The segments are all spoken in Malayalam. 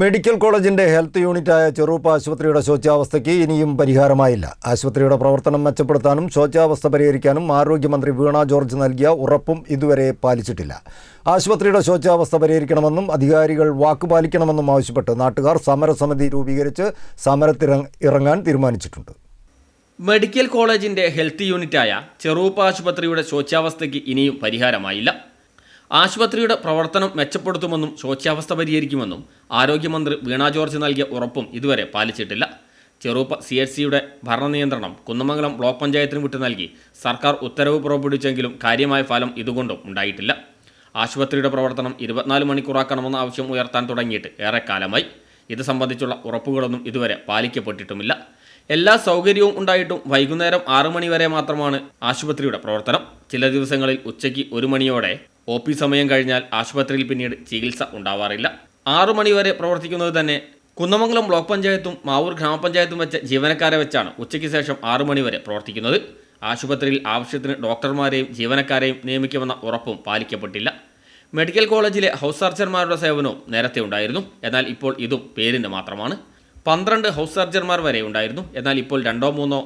മെഡിക്കൽ കോളേജിന്റെ ഹെൽത്ത് യൂണിറ്റായ ചെറുപ്പ ആശുപത്രിയുടെ ശോച്യാവസ്ഥയ്ക്ക് ഇനിയും പരിഹാരമായില്ല. ആശുപത്രിയുടെ പ്രവർത്തനം മെച്ചപ്പെടുത്താനും ശോച്യാവസ്ഥ പരിഹരിക്കാനും ആരോഗ്യമന്ത്രി വീണ ജോർജ് നൽകിയ ഉറപ്പും ഇതുവരെ പാലിച്ചിട്ടില്ല. ആശുപത്രിയുടെ ശോച്യാവസ്ഥ പരിഹരിക്കണമെന്നും അധികാരികൾ വാക്കുപാലിക്കണമെന്നും ആവശ്യപ്പെട്ട് നാട്ടുകാർ സമരസമിതി രൂപീകരിച്ച് സമരത്തിറ ഇറങ്ങാൻ തീരുമാനിച്ചിട്ടുണ്ട്. മെഡിക്കൽ കോളേജിന്റെ ഹെൽത്ത് യൂണിറ്റായ ചെറുപ്പ് ആശുപത്രിയുടെ ശോച്യാവസ്ഥയ്ക്ക് ഇനിയും പരിഹാരമായില്ല. ആശുപത്രിയുടെ പ്രവർത്തനം മെച്ചപ്പെടുത്തുമെന്നും ശോച്യാവസ്ഥ പരിഹരിക്കുമെന്നും ആരോഗ്യമന്ത്രി വീണ ജോർജ് നൽകിയ ഉറപ്പും ഇതുവരെ പാലിച്ചിട്ടില്ല. ചെറുപ്പ സി എച്ച് സിയുടെ ഭരണനിയന്ത്രണം കുന്നമംഗലം ബ്ലോക്ക് പഞ്ചായത്തിന് വിട്ടു നൽകി സർക്കാർ ഉത്തരവ് പുറപ്പെടുവിച്ചെങ്കിലും കാര്യമായ ഫലം ഇതുകൊണ്ടും ഉണ്ടായിട്ടില്ല. ആശുപത്രിയുടെ പ്രവർത്തനം ഇരുപത്തിനാല് മണിക്കൂറാക്കണമെന്ന ആവശ്യം ഉയർത്താൻ തുടങ്ങിയിട്ട് ഏറെക്കാലമായി. ഇത് സംബന്ധിച്ചുള്ള ഉറപ്പുകളൊന്നും ഇതുവരെ പാലിക്കപ്പെട്ടിട്ടുമില്ല. എല്ലാ സൗകര്യവും ഉണ്ടായിട്ടും വൈകുന്നേരം ആറു മണിവരെ മാത്രമാണ് ആശുപത്രിയുടെ പ്രവർത്തനം. ചില ദിവസങ്ങളിൽ ഉച്ചയ്ക്ക് ഒരു മണിയോടെ ഒ പി സമയം കഴിഞ്ഞാൽ ആശുപത്രിയിൽ പിന്നീട് ചികിത്സ ഉണ്ടാവാറില്ല. ആറു മണിവരെ പ്രവർത്തിക്കുന്നത് തന്നെ കുന്നമംഗലം ബ്ലോക്ക് പഞ്ചായത്തും മാവൂർ ഗ്രാമപഞ്ചായത്തും വെച്ച ജീവനക്കാരെ വെച്ചാണ് ഉച്ചയ്ക്ക് ശേഷം ആറു മണിവരെ പ്രവർത്തിക്കുന്നത്. ആശുപത്രിയിൽ ആവശ്യത്തിന് ഡോക്ടർമാരെയും ജീവനക്കാരെയും നിയമിക്കുമെന്ന ഉറപ്പും പാലിക്കപ്പെട്ടില്ല. മെഡിക്കൽ കോളേജിലെ ഹൗസ് സർജന്മാരുടെ സേവനവും നേരത്തെ ഉണ്ടായിരുന്നു. എന്നാൽ ഇപ്പോൾ ഇതും പേരിന് മാത്രമാണ്. പന്ത്രണ്ട് ഹൗസ് സർജന്മാർ വരെ ഉണ്ടായിരുന്നു. എന്നാൽ ഇപ്പോൾ രണ്ടോ മൂന്നോ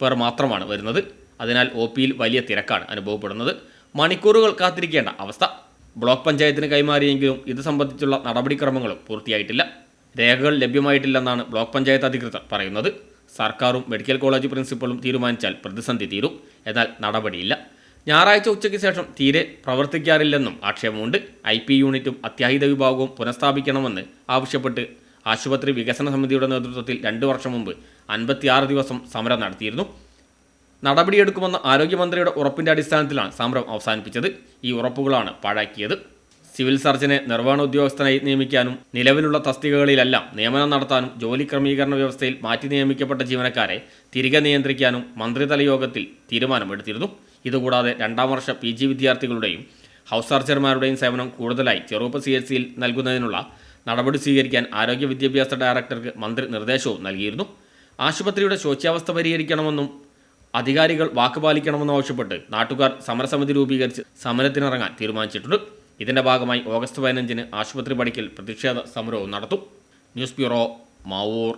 പേർ മാത്രമാണ് വരുന്നത്. അതിനാൽ ഒ പിയിൽ വലിയ തിരക്കാണ് അനുഭവപ്പെടുന്നത്. മണിക്കൂറുകൾ കാത്തിരിക്കേണ്ട അവസ്ഥ. ബ്ലോക്ക് പഞ്ചായത്തിന് കൈമാറിയെങ്കിലും ഇത് സംബന്ധിച്ചുള്ള നടപടിക്രമങ്ങളും പൂർത്തിയായിട്ടില്ല. രേഖകൾ ലഭ്യമായിട്ടില്ലെന്നാണ് ബ്ലോക്ക് പഞ്ചായത്ത് അധികൃതർ പറയുന്നത്. സർക്കാരും മെഡിക്കൽ കോളേജ് പ്രിൻസിപ്പളും തീരുമാനിച്ചാൽ പ്രതിസന്ധി തീരും. എന്നാൽ നടപടിയില്ല. ഞായറാഴ്ച ഉച്ചയ്ക്ക് ശേഷം തീരെ പ്രവർത്തിക്കാറില്ലെന്നും ആക്ഷേപമുണ്ട്. ഐ പി യൂണിറ്റും അത്യാഹിത വിഭാഗവും പുനഃസ്ഥാപിക്കണമെന്ന് ആവശ്യപ്പെട്ട് ആശുപത്രി വികസന സമിതിയുടെ നേതൃത്വത്തിൽ രണ്ട് വർഷം മുമ്പ് അൻപത്തിയാറ് ദിവസം സമരം നടത്തിയിരുന്നു. നടപടിയെടുക്കുമെന്ന ആരോഗ്യമന്ത്രിയുടെ ഉറപ്പിന്റെ അടിസ്ഥാനത്തിലാണ് സമരം അവസാനിപ്പിച്ചത്. ഈ ഉറപ്പുകളാണ് പാഴാക്കിയത്. സിവിൽ സർജനെ നിർവഹണ ഉദ്യോഗസ്ഥനായി നിയമിക്കാനും നിലവിലുള്ള തസ്തികകളിലെല്ലാം നിയമനം നടത്താനും ജോലി ക്രമീകരണ വ്യവസ്ഥയിൽ മാറ്റി നിയമിക്കപ്പെട്ട ജീവനക്കാരെ തിരികെ നിയന്ത്രിക്കാനും മന്ത്രിതല യോഗത്തിൽ തീരുമാനമെടുത്തിരുന്നു. ഇതുകൂടാതെ രണ്ടാം വർഷ പി ജി വിദ്യാർത്ഥികളുടെയും ഹൗസ് സർജർമാരുടെയും സേവനം കൂടുതലായി ചെറുപ്പ സി എച്ച് സിയിൽ നൽകുന്നതിനുള്ള നടപടി സ്വീകരിക്കാൻ ആരോഗ്യ വിദ്യാഭ്യാസ ഡയറക്ടർക്ക് മന്ത്രി നിർദ്ദേശവും നൽകിയിരുന്നു. ആശുപത്രിയുടെ ശോച്യാവസ്ഥ പരിഹരിക്കണമെന്നും അധികാരികൾ വാക്കുപാലിക്കണമെന്ന് ആവശ്യപ്പെട്ട് നാട്ടുകാർ സമരസമിതി രൂപീകരിച്ച് സമരത്തിനിറങ്ങാൻ തീരുമാനിച്ചിട്ടുണ്ട്. ഇതിന്റെ ഭാഗമായി ഓഗസ്റ്റ് പതിനഞ്ചിന് ആശുപത്രി പടിക്കൽ പ്രതിഷേധ സമരവും നടത്തും. News bureau Mavoor.